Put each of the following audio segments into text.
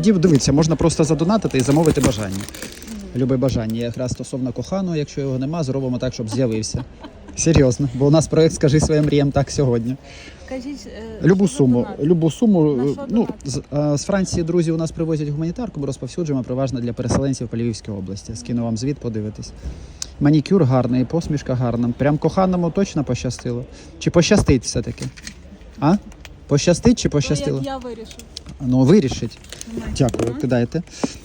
Дів, дивіться, можна просто задонатити і замовити бажання. Любе бажання. Якраз стосовно коханого, якщо його нема, зробимо так, щоб з'явився. Серйозно, бо у нас проект Скажи своїм мріям так сьогодні. Кажіть, е, Любу суму, любу суму. Е, Ну з, е, з Франції друзі у нас привозять гуманітарку, ми розповсюджуємо переважно для переселенців по Львівській області. Скину вам звіт, подивитись. Манікюр гарний, посмішка гарна. Прям коханому точно пощастило. Чи пощастить все-таки? А? Пощастить чи пощастило? як я вирішу. Ну, вирішить. Дякую, кидайте.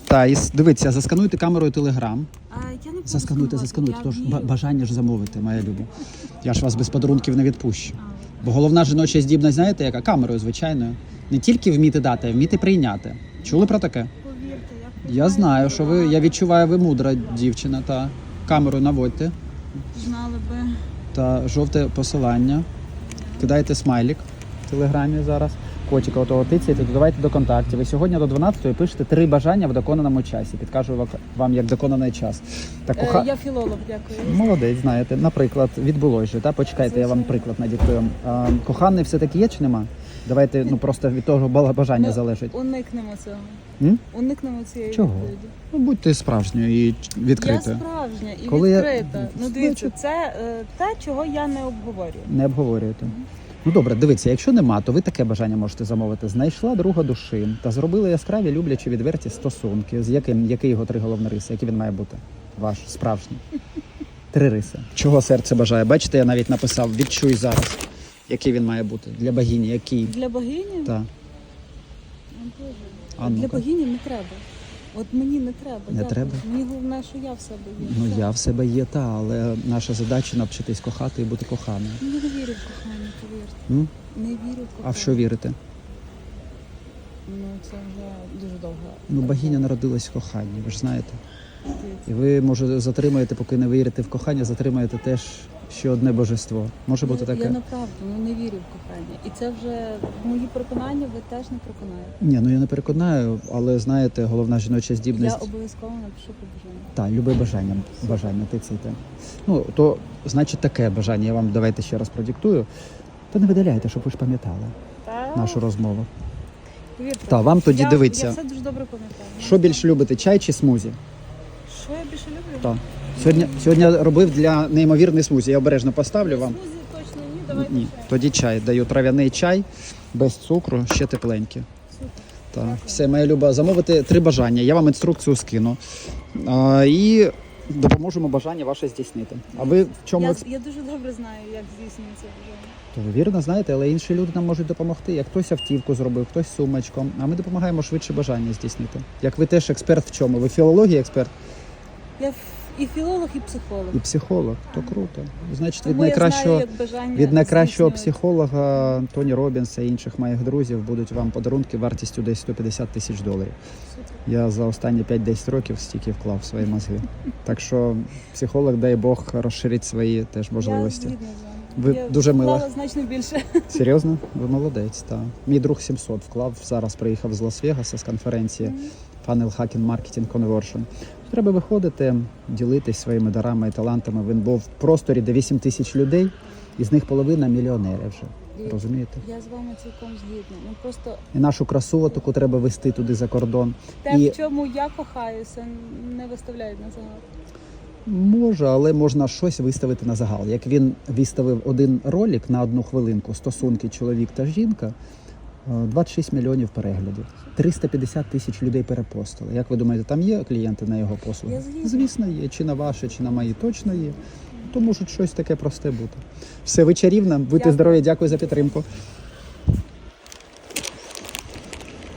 Та, і с- дивіться, заскануйте камерою Телеграм. А я не буду Заскануйте, заскануйте. Тож ба- бажання ж замовити, моя люба. Я ж вас без подарунків не відпущу. Бо головна жіноча здібність, знаєте, яка камерою звичайною. Не тільки вміти дати, а вміти прийняти. Чули про таке? Повірте, я Я знаю, що ви. Я відчуваю, ви мудра дівчина. Та камеру наводьте. Знали би. Та жовте посилання. Кидайте смайлік в телеграмі зараз. Котика отого тицяйте, додавайте до контактів. І сьогодні до 12 пишете три бажання в доконаному часі. Підкажу вам, як доконаний час. Та Е, коха... Я філолог, дякую. Молодець, знаєте. Наприклад, відбулось же. Та почекайте, я вам приклад надіктую. А, коханий все таки є чи нема? Давайте ну просто від того бажання Ми залежить. Уникнемо цього. М? Уникнемо цієї Чого? відповіді. Ну будьте справжньою і Я відкритою. справжня і Коли я- відкрита. Ну дивіться, це е, те, чого я не обговорюю. Не обговорюєте. Ну добре, дивіться, якщо нема, то ви таке бажання можете замовити. Знайшла друга душі та зробила яскраві, люблячі, відверті стосунки. З яким які його три головні риси? Які він має бути? Ваш справжній. Три риси. Чого серце бажає? Бачите, я навіть написав відчуй зараз. Який він має бути? Для богині, який? Для богині? Так. А Для ну-ка. богині не треба. От мені не треба. Не треба? Мені головне, що я в себе є. Ну Все. я в себе є та, але наша задача навчитись кохати і бути коханою. Ну, Я не вірю в кохання, повірте. М? Не вірю в кохання. А в що вірите? Ну це вже дуже довго. Ну, богиня народилась в коханні, ви ж знаєте. І ви, може, затримаєте, поки не вірите в кохання, затримаєте теж ще одне божество. Може бути таке? Я направду ну, не вірю в кохання. І це вже мої переконання ви теж не переконаєте. Ні, ну я не переконаю, але знаєте, головна жіноча здібність. Я обов'язково напишу побажання. Так, любе бажання. Бажання ти тицяйте. Ну, то значить таке бажання. Я вам давайте ще раз продиктую. Та не видаляйте, щоб ви ж пам'ятали Та, нашу розмову. повірте. Та вам тоді я, дивіться. Я все дуже добре пам'ятаю. Що більше любите, чай чи смузі? Що я більше люблю? Так. Сьогодні, сьогодні робив для неймовірний смузі. Я обережно поставлю вам. Смузі точно ні, давайте Ні, чай. тоді чай. Даю трав'яний чай без цукру, ще тепленький. Так, все, моя люба, замовити три бажання. Я вам інструкцію скину. А, і допоможемо бажання ваше здійснити. А ви в чому Я, експ- я дуже добре знаю, як здійснюється бажання. То ви вірно знаєте, але інші люди нам можуть допомогти. Як хтось автівку зробив, хтось сумочком. А ми допомагаємо швидше бажання здійснити. Як ви теж експерт в чому? Ви філології експерт Я і філолог, і психолог. і психолог. То круто. Значить, від Тому я найкращого. знаю, як Від найкращого психолога Тоні Робінса і інших моїх друзів будуть вам подарунки вартістю десь 150 тисяч доларів. Я за останні 5-10 років стільки вклав в свої мозги. Так що психолог, дай Бог, розширить свої теж можливості. Я. Ви я дуже мила. значно більше. Серйозно? Ви молодець, так. Мій друг 700 вклав. Зараз приїхав з Лас-Вегаса з конференції Funnel Hacking Marketing Conversion. Треба виходити, ділитись своїми дарами і талантами. Він був в просторі, де 8 тисяч людей, і з них половина мільйонери вже. Розумієте? Я з вами цілком згідна. Ну просто І нашу красу таку треба вести туди за кордон. те, І- в чому я кохаюся, не виставляють на загал. Може, але можна щось виставити на загал. Як він виставив один ролик на одну хвилинку стосунки чоловік та жінка, 26 мільйонів переглядів, 350 тисяч людей перепостили. Як ви думаєте, там є клієнти на його послуги? Звісно, є. Чи на ваші, чи на мої точно є. То може щось таке просте бути. Все, ви чарівна, будьте здорові, дякую за підтримку.